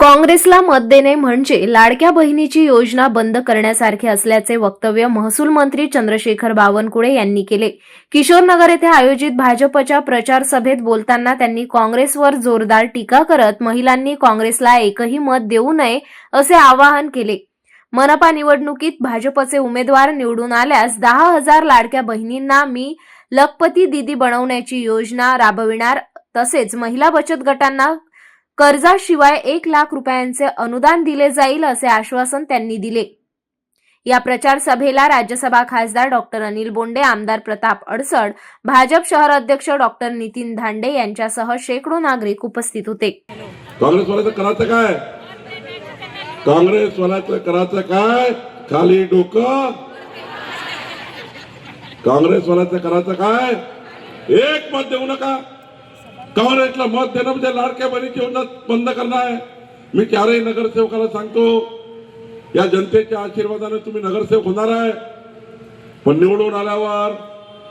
काँग्रेसला मत देणे म्हणजे लाडक्या बहिणीची योजना बंद करण्यासारखे असल्याचे वक्तव्य महसूल मंत्री चंद्रशेखर बावनकुळे यांनी केले. किशोरनगर येथे आयोजित भाजपच्या प्रचार सभेत बोलताना त्यांनी काँग्रेसवर जोरदार टीका करत महिलांनी काँग्रेसला एकही मत देऊ नये असे आवाहन केले. मनपा निवडणुकीत भाजपचे उमेदवार निवडून आल्यास दहा हजार लाडक्या बहिणींना मी लखपती दिदी बनवण्याची योजना राबविणार तसेच महिला बचत गटांना कर्जाशिवाय एक लाख रुपयांचे अनुदान दिले जाईल असे आश्वासन त्यांनी दिले. या प्रचार सभेला राज्यसभा खासदार डॉक्टर अनिल बोंडे आमदार प्रताप अडसड भाजप शहर अध्यक्ष डॉक्टर नितीन धांडे यांच्यासह शेकडो नागरिक उपस्थित होते. काँग्रेसवाल्याचं करायचं काय? काँग्रेसवाल्याचं करायचं काय? खाली डोकं. काँग्रेसवाल्याचं करायचं काय? एक मत देऊ नका. काँग्रेसला मत देणं म्हणजे लाडक्या बहिणीची योजना बंद करणं आहे. मी चारही नगरसेवकाला सांगतो या जनतेच्या आशीर्वादाने तुम्ही नगरसेवक होणार आहे. पण निवडून आल्यावर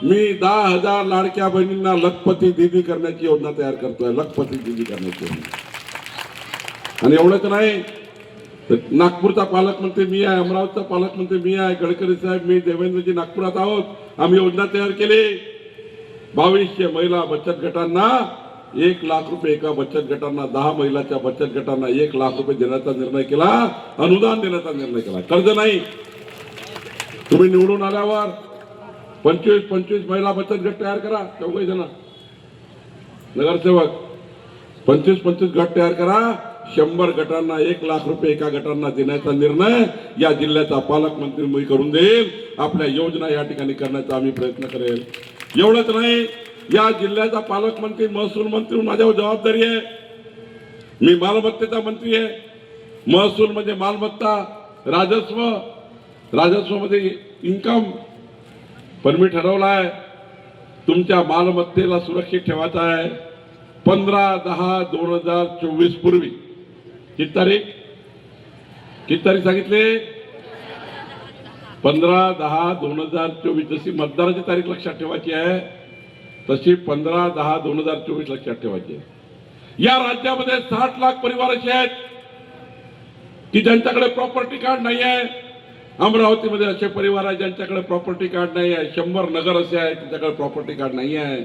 मी दहा हजार लाडक्या बहिणींना लखपती दिदी करण्याची योजना तयार करतोय लखपती दिदी करण्याची योजना. आणि एवढंच नाही तर नागपूरचा पालकमंत्री मी आहे अमरावतीचा पालकमंत्री मी आहे गडकरी साहेब मी देवेंद्रजी नागपुरात आहोत. आम्ही योजना तयार केली. बावीसशे महिला बचत गटांना एक लाख रुपये एका बचत गटांना दहा महिलाच्या बचत गटांना एक लाख रुपये देण्याचा निर्णय केला अनुदान देण्याचा निर्णय केला. कर्ज नाही. तुम्ही निवडून आल्यावर पंचवीस पंचवीस महिला बचत गट तयार करा. चौघही जण नगरसेवक पंचवीस पंचवीस गट तयार करा. शंभर गटांना एक लाख रुपये एका गटांना देण्याचा निर्णय या जिल्ह्याचा पालकमंत्री मी करून देईल. आपल्या योजना या ठिकाणी करण्याचा आम्ही प्रयत्न करेल. एवढंच नाही या जिल्ह्याचा पालकमंत्री महसूल मंत्री माझ्यावर जबाबदारी आहे. मी मालमत्तेचा मंत्री आहे. महसूल म्हणजे मालमत्ता राजस्व. राजस्वमध्ये इन्कम पण मी ठरवला आहे. तुमच्या मालमत्तेला सुरक्षित ठेवायचा आहे. पंधरा दहा दोन हजार चोवीस पूर्वी. किती तारीख? किती तारीख सांगितले? पंधरा दहा दोन हजार चोवीस. जशी मतदाराची तारीख लक्षात ठेवायची आहे तशी पंधरा दहा दोन हजार चोवीस लक्षात ठेवायचे या राज्यामध्ये साठ लाख परिवार असे आहेत. की ज्यांच्याकडे प्रॉपर्टी कार्ड नाही आहे अमरावतीमध्ये असे परिवार आहेत ज्यांच्याकडे प्रॉपर्टी कार्ड नाही आहे. शंभर नगर असे आहेत त्यांच्याकडे प्रॉपर्टी कार्ड नाही आहे.